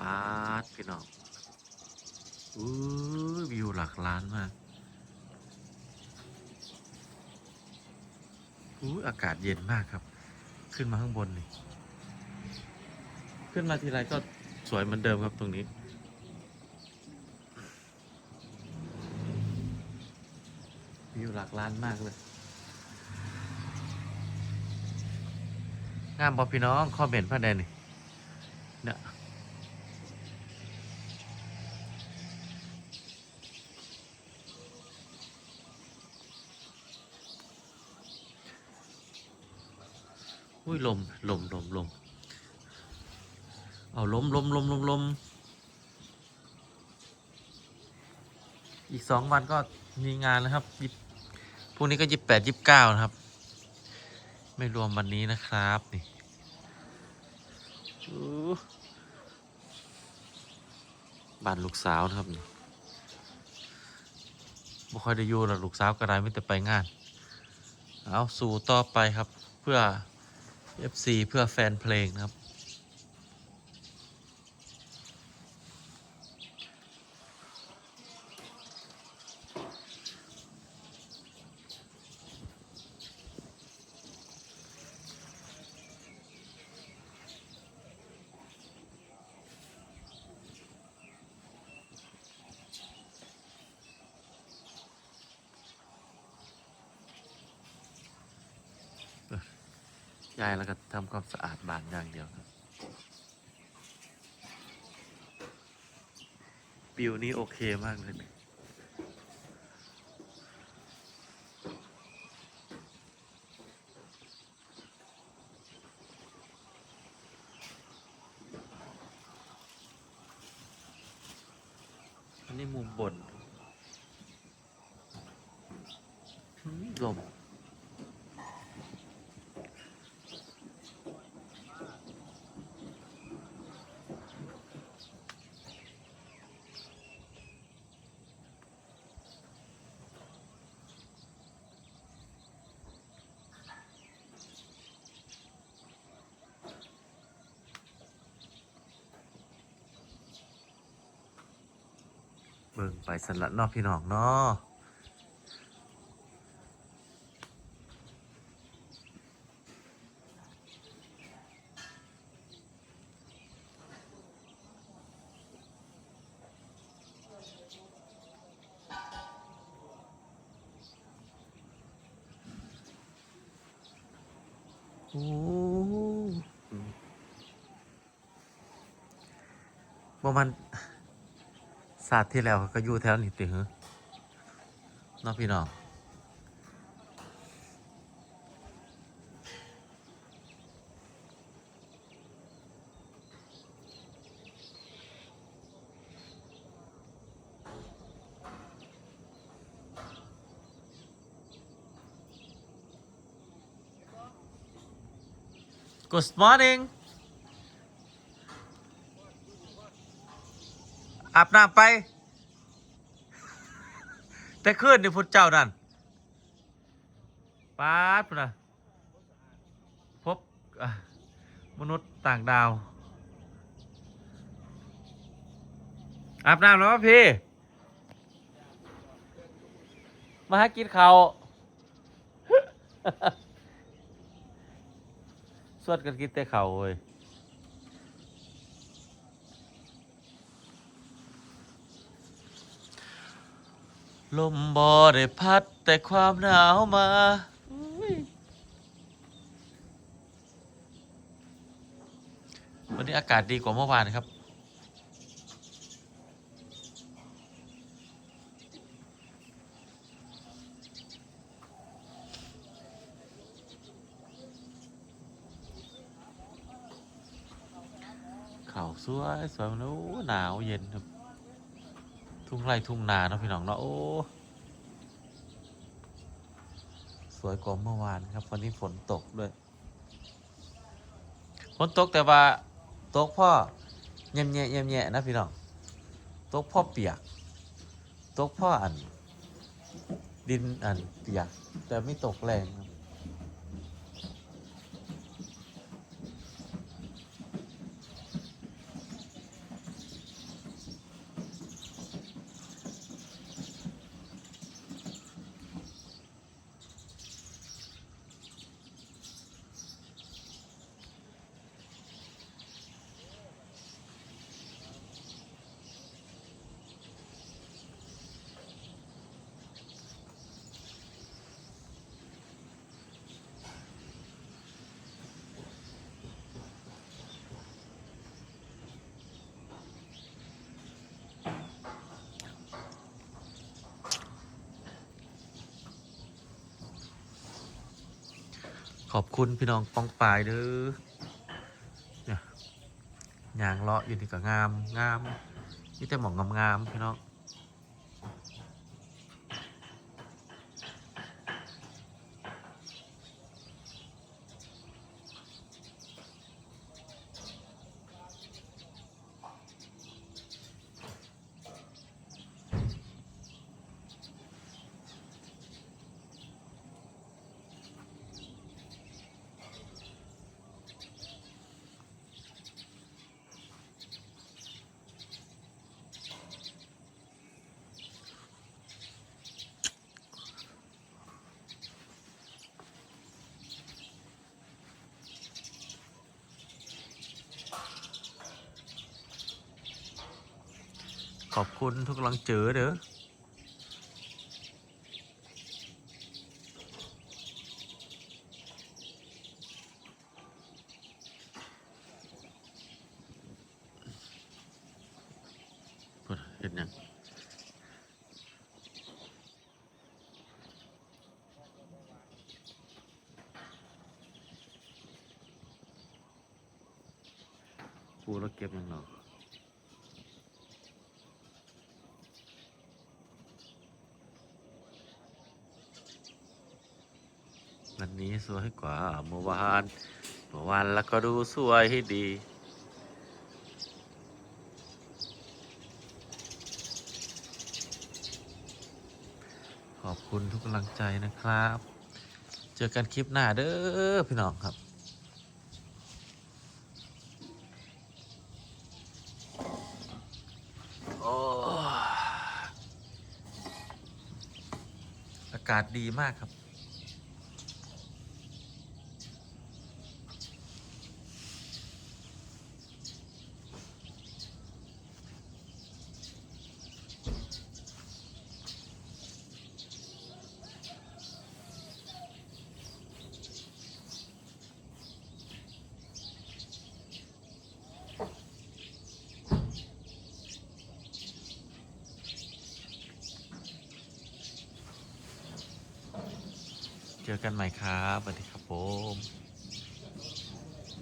ปาดพี่น้องอู้วิวหลักล้านมากอู้อากาศเย็นมากครับ ขึ้นมาข้างบนนี่ ขึ้นมาทีไรก็สวยเหมือนเดิมครับตรงนี้ วิวหลักล้านมากเลยงามบอพี่น้องคอมเมนต์พระแดนนี่เนี่ย อุ้ยลมลมลมลมเอาลมลมลมลมลมอีกสองวันก็มีงานแล้วครับยี่พรุ่งนี้ก็ยี่แปดยี่เก้านะครับ ไม่รวมวันนี้นะครับนี่อู้บ้านลูกสาวนะครับนี่บ่ค่อยได้อยู่หรอกลูกสาวก็ได้ไม่แต่ไปงาน เอาสู่ต่อไปครับเพื่อ FC เพื่อแฟนเพลงนะครับ ยายแล้วก็ทำความสะอาดบ้านอย่างเดียวครับ ปิวนี้โอเคมากเลยนี่ยอันนี้มุมบนหืมลม บิ่งไปสละนอกพี่น้องเนาะโอ้ประมาณ ศาสตร์ที่แล้วก็อยู่แถวนี้ติเหรอน้องพี่น้องกูด อาบน้ำไป แต่ขึ้นนี่พุทธเจ้านั่นป๊าดพุ่นนะพบมนุษย์ต่างดาว อาบน้ำแล้วพี่ มาหากินเขาสวดกันกินแต่เขาเว้ย ลมบอได้พัดแต่ความหนาวมาอุ๊ยวันนี้อากาศดีกว่าเมื่อวานครับ เขาสวยสวยมันโอ้หนาวเย็นครับ ทุ่งไร่ทุ่งนาเนาะพี่น้องเนาะโอ้สวยกว่าเมื่อวานครับวันนี้ฝนตกด้วยฝนตกแต่ว่าตกพ่อเยี่ยมแย่เยี่ยมแย่นะพี่น้องตกพ่อเปียกตกพ่ออัน ดินอันเปียกแต่ไม่ตกแรงครับ ขอบคุณพี่น้องปองปายเด้อเนี่ยยางเลาะอยู่นี่ก็งามงามนี่แต่หมองงามๆพี่น้อง อบคุณทุกกำลังเจอเด้อพูดเห็นยังปูแล้วเก็บยังเนาะ วันนี้ สวยกว่าเมื่อวาน เมื่อวานแล้วก็ดูสวยให้ดี ขอบคุณทุกกำลังใจนะครับ เจอกันคลิปหน้าเด้อพี่น้องครับอากาศดีมากครับ เจอกันใหม่ครับสวัสดีครับผม